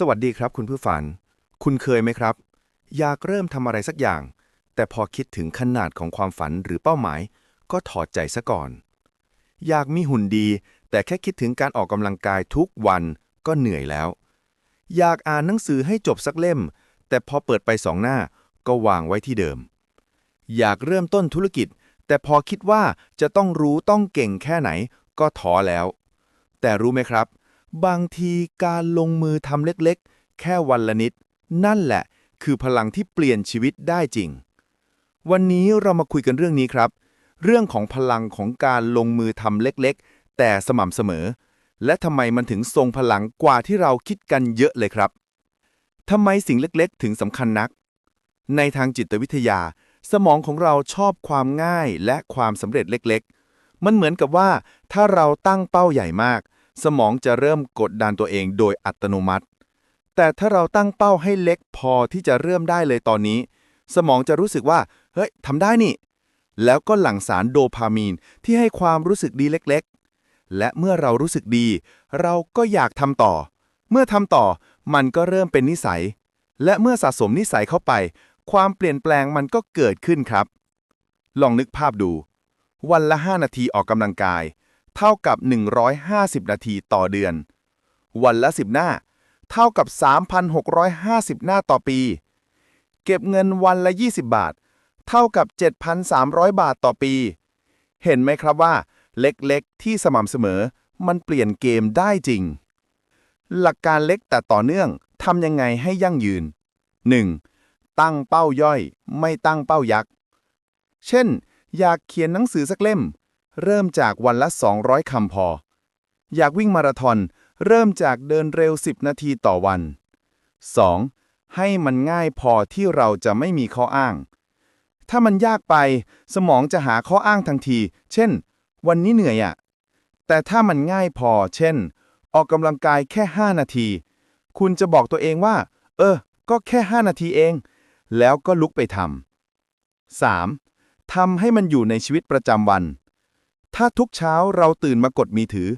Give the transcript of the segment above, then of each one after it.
สวัสดีครับคุณผู้ฝัน คุณเคยไหมครับ อยากเริ่มทำอะไรสักอย่าง แต่พอคิดถึงขนาดของความฝันหรือเป้าหมาย ก็ถอดใจซะก่อน อยากมีหุ่นดี แต่แค่คิดถึงการออกกำลังกายทุกวันก็เหนื่อยแล้ว อยากอ่านหนังสือให้จบสักเล่ม แต่พอเปิดไปสองหน้า ก็วางไว้ที่เดิม อยากเริ่มต้นธุรกิจ แต่พอคิดว่าจะต้องรู้ต้องเก่งแค่ไหน ก็ท้อแล้ว แต่รู้ไหมครับ บางทีการลงมือทำเล็กๆ แค่วันละนิด นั่นแหละ คือพลังที่เปลี่ยนชีวิตได้จริง วันนี้เรามาคุยกันเรื่องนี้ครับ เรื่องของพลังของการลงมือทำเล็กๆ แต่สม่ำเสมอ และทำไมมันถึงทรงพลังกว่าที่เราคิดกันเยอะเลยครับทำไมสิ่งเล็กๆ ถึงสำคัญนัก ในทางจิตวิทยา สมองของเราชอบความง่ายและความสำเร็จเล็กๆ มันเหมือนกับว่า ถ้าเราตั้งเป้าใหญ่มาก สมองจะเริ่มกดดันตัวเองโดยอัตโนมัติ แต่ถ้าเราตั้งเป้าให้เล็กพอที่จะเริ่มได้เลยตอนนี้ สมองจะรู้สึกว่า เฮ้ยทำได้นี่ แล้วก็หลั่งสารโดพามีนที่ให้ความรู้สึกดีเล็กๆ และเมื่อเรารู้สึกดี เราก็อยากทำต่อ เมื่อทำต่อมันก็เริ่มเป็นนิสัย และเมื่อสะสมนิสัยเข้าไป ความเปลี่ยนแปลงมันก็เกิดขึ้นครับ ลองนึกภาพดู วันละ 5 นาทีออกกำลังกาย เท่ากับ 150 นาทีต่อเดือน วันละ 10 หน้า เท่ากับ 3,650 หน้าต่อปี เก็บเงินวันละ 20 บาท เท่ากับ 7,300 บาทต่อปี เห็นไหมครับว่า เล็กๆ ที่สม่ำเสมอ มันเปลี่ยนเกมได้จริง หลักการเล็กแต่ต่อเนื่องทำยังไงให้ยั่งยืน 1. ตั้งเป้าย่อย ไม่ตั้งเป้ายักษ์ เช่น อยากเขียนหนังสือสักเล่ม เริ่มจากวันละ 200 คำพอ อยากวิ่งมาราธอน เริ่มจากเดินเร็ว 10 นาทีต่อวัน 2. ให้มันง่ายพอที่เราจะไม่มีข้ออ้าง ถ้ามันยากไป สมองจะหาข้ออ้างทันที เช่น วันนี้เหนื่อยอะแต่ถ้ามันง่ายพอ เช่น ออกกำลังกายแค่ 5 นาที คุณจะบอกตัวเองว่า เออ ก็แค่ 5 นาทีเอง แล้วก็ลุกไปทำ 3. ทำให้มันอยู่ในชีวิตประจำวัน ถ้าทุกเช้าเราตื่นมากดมือถือ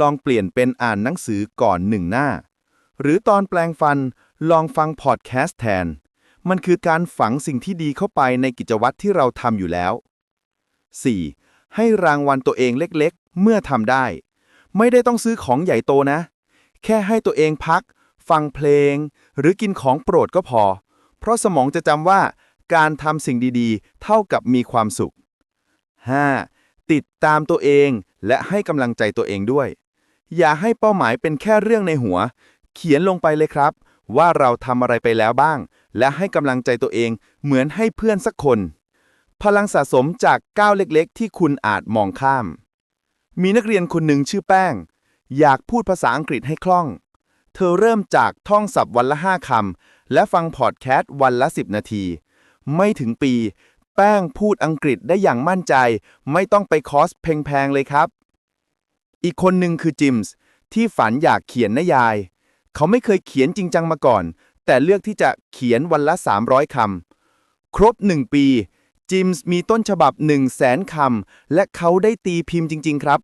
ลองเปลี่ยนเป็นอ่านหนังสือก่อนหนึ่งหน้า หรือตอนแปลงฟันลองฟังพอดแคสต์แทน มันคือการฝังสิ่งที่ดีเข้าไปในกิจวัตรที่เราทำอยู่แล้ว 4. ให้รางวัลตัวเองเล็กๆ เมื่อทำได้ ไม่ได้ต้องซื้อของใหญ่โตนะ แค่ให้ตัวเองพัก ฟังเพลง หรือกินของโปรดก็พอ เพราะสมองจะจำว่า การทำสิ่งดีๆ เท่ากับมีความสุข 5. ติดตามตัวเอง และให้กำลังใจตัวเองด้วย อย่าให้เป้าหมายเป็นแค่เรื่องในหัว เขียนลงไปเลยครับ ว่าเราทำอะไรไปแล้วบ้าง และให้กำลังใจตัวเองเหมือนให้เพื่อนสักคน พลังสะสมจากก้าวเล็กๆ ที่คุณอาจมองข้าม มีนักเรียนคนหนึ่งชื่อแป้ง อยากพูดภาษาอังกฤษให้คล่อง เธอเริ่มจากท่องศัพท์วันละ5คำและฟังพอดแคสต์วันละ 10 นาที ไม่ถึงปี แป้งพูดอังกฤษได้อย่างมั่นใจ ไม่ต้องไปคอสแพงๆเลยครับ อีกคนหนึ่งคือจิมส์ที่ฝันอยากเขียนนิยาย เขาไม่เคยเขียนจริงจังมาก่อน แต่เลือกที่จะเขียนวันละ 300 คำ ครบ 1 ปี จิมส์มีต้นฉบับ 1 0 0 0 0แสนคำ และเขาได้ตีพิมพ์จริง ๆ ครับ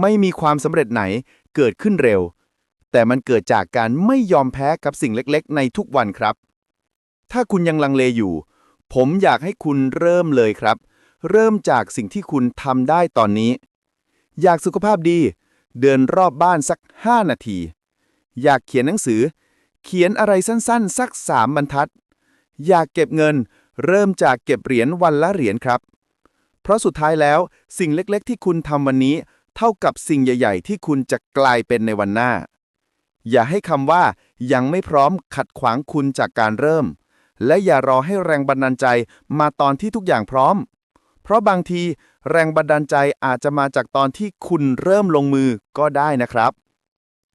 ไม่มีความสำเร็จไหนเกิดขึ้นเร็ว แต่มันเกิดจากการไม่ยอมแพ้กับสิ่งเล็กๆ ในทุกวันครับ ถ้าคุณยังลังเลอยู่ ผมอยากให้คุณเริ่มเลยครับ เริ่มจากสิ่งที่คุณทำได้ตอนนี้ อยากสุขภาพดี เดินรอบบ้านสัก 5 นาที อยากเขียนหนังสือ เขียนอะไรสั้นๆ สัก3บรรทัด อยากเก็บเงิน เริ่มจากเก็บเหรียญวันละเหรียญครับ เพราะสุดท้ายแล้วสิ่งเล็กๆ ที่คุณทำวันนี้ เท่ากับสิ่งใหญ่ ๆ ที่คุณจะกลายเป็นในวันหน้า อย่าให้คำว่ายังไม่พร้อมขัดขวางคุณจากการเริ่ม และอย่ารอให้แรงบันดาลใจมาตอนที่ทุกอย่างพร้อม เพราะบางทีแรงบันดาลใจอาจจะมาจากตอนที่คุณเริ่มลงมือก็ได้นะครับ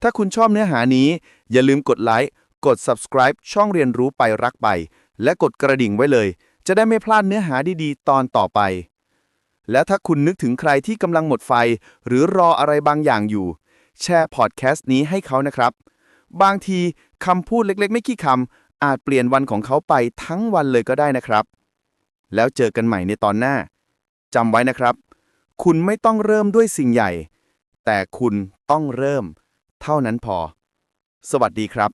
ถ้าคุณชอบเนื้อหานี้ อย่าลืมกดไลค์กด subscribe ช่องเรียนรู้ไปรักไป และกดกระดิ่งไว้เลย จะได้ไม่พลาดเนื้อหาดีๆ ตอนต่อไป และถ้าคุณนึกถึงใครที่กำลังหมดไฟ หรือรออะไรบางอย่างอยู่ แชร์พอดแคสต์นี้ให้เขานะครับ บางทีคำพูดเล็กๆ ไม่กี่คำ อาจเปลี่ยนวันของเขาไปทั้งวันเลยก็ได้นะครับ แล้วเจอกันใหม่ในตอนหน้าจำไว้นะครับ คุณไม่ต้องเริ่มด้วยสิ่งใหญ่ แต่คุณต้องเริ่ม เท่านั้นพอ สวัสดีครับ